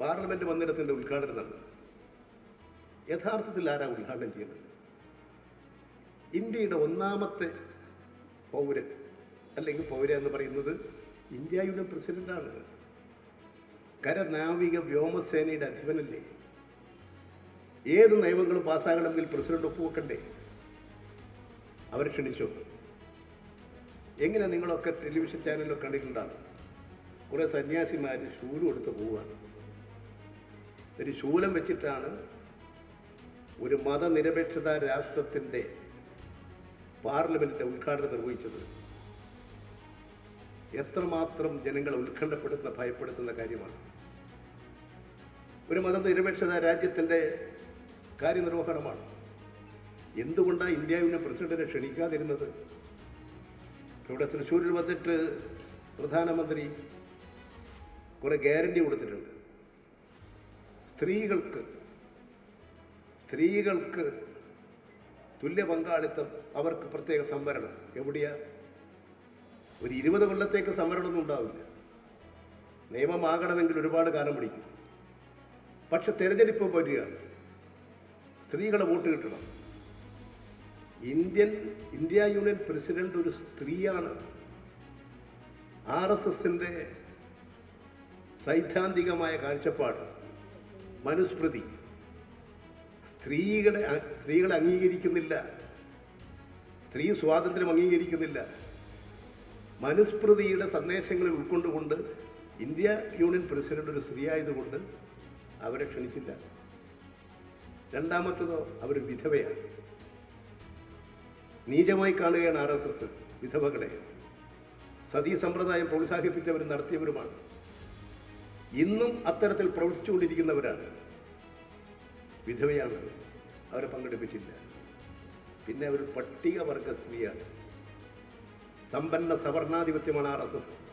Parliament മന്ദിരത്തിന്റെ ഉദ്ഘാടനം നടന്നത് യഥാർത്ഥത്തിൽ ആരാ ഉദ്ഘാടനം ചെയ്യുന്നത് ഇന്ത്യയുടെ ഒന്നാമത്തെ പൗരൻ അല്ലെങ്കിൽ പൗര എന്ന് പറയുന്നത് ഇന്ത്യയുടെ പ്രസിഡന്റാണ്. കരനാവിക വ്യോമസേനയുടെ അധിപനല്ലേ? ഏത് നിയമങ്ങളും പാസ്സാകണമെങ്കിൽ പ്രസിഡന്റ് ഒപ്പുവെക്കണ്ടേ? അവരെ ക്ഷണിച്ചു? എങ്ങനെ നിങ്ങളൊക്കെ ടെലിവിഷൻ ചാനലിലൊക്കെ കണ്ടിട്ടുണ്ടാകും? കുറേ സന്യാസിമാർ ഷൂരും എടുത്ത് പോവുകയാണ്. ഒരു ശൂലം വെച്ചിട്ടാണ് ഒരു മതനിരപേക്ഷത രാഷ്ട്രത്തിന്റെ പാർലമെന്റിന്റെ ഉദ്ഘാടനം നിർവഹിച്ചത്. എത്രമാത്രം ജനങ്ങളെ ഉത്കണ്ഠപ്പെടുത്തുന്ന ഭയപ്പെടുത്തുന്ന കാര്യമാണ്. ഒരു മതനിരപേക്ഷത രാജ്യത്തിന്റെ കാര്യനിർവഹണമാണ്. എന്തുകൊണ്ടാണ് ഇന്ത്യ യൂണിയൻ പ്രസിഡന്റിനെ ക്ഷണിക്കാതിരുന്നത്? ഇവിടെ തൃശ്ശൂരിൽ വന്നിട്ട് പ്രധാനമന്ത്രി കുറെ ഗ്യാരണ്ടി കൊടുത്തിട്ടുണ്ട്. സ്ത്രീകൾക്ക് സ്ത്രീകൾക്ക് തുല്യ പങ്കാളിത്തം അവർക്ക് പ്രത്യേക സംവരണം. എവിടെയാ? ഒരു ഇരുപത് കൊല്ലത്തേക്ക് സംവരണമൊന്നും ഉണ്ടാവില്ല. നിയമമാകണമെങ്കിൽ ഒരുപാട് കാലം പിടിക്കും. പക്ഷെ തെരഞ്ഞെടുപ്പ് വരികയാണ്. സ്ത്രീകളെ വോട്ട് കിട്ടണം. ഇന്ത്യൻ ഇന്ത്യ യൂണിയൻ പ്രസിഡന്റ് ഒരു സ്ത്രീയാണ്. ആർ എസ് എസിന്റെ സൈദ്ധാന്തികമായ കാഴ്ചപ്പാട്. മനുസ്മൃതി. സ്ത്രീകളെ സ്ത്രീകളെ അംഗീകരിക്കുന്നില്ല. സ്ത്രീ സ്വാതന്ത്ര്യം അംഗീകരിക്കുന്നില്ല. മനുസ്മൃതിയുടെ സന്ദേശങ്ങളിൽ ഉൾക്കൊണ്ടുകൊണ്ട് ഇന്ത്യ യൂണിയൻ പ്രസിഡന്റ് ഒരു സ്ത്രീ ആയതുകൊണ്ട് അവരെ ക്ഷണിച്ചില്ല. രണ്ടാമത്തതോ അവർ വിധവയാണ്. നീചമായി കാണുകയാണ് ആർ എസ് എസ് വിധവകളെ. സതീ സമ്പ്രദായം പ്രോത്സാഹിപ്പിച്ചവരും നടത്തിയവരുമാണ്. ഇന്നും അത്തരത്തിൽ പ്രവർത്തിച്ചുകൊണ്ടിരിക്കുന്നവരാണ്. വിധവയാണ് അവരെ പങ്കെടുപ്പിച്ചില്ല. പിന്നെ അവർ പട്ടികവർഗ സ്ത്രീയാണ്. സമ്പന്ന സവർണാധിപത്യമാണ് ആർ എസ് എസ്.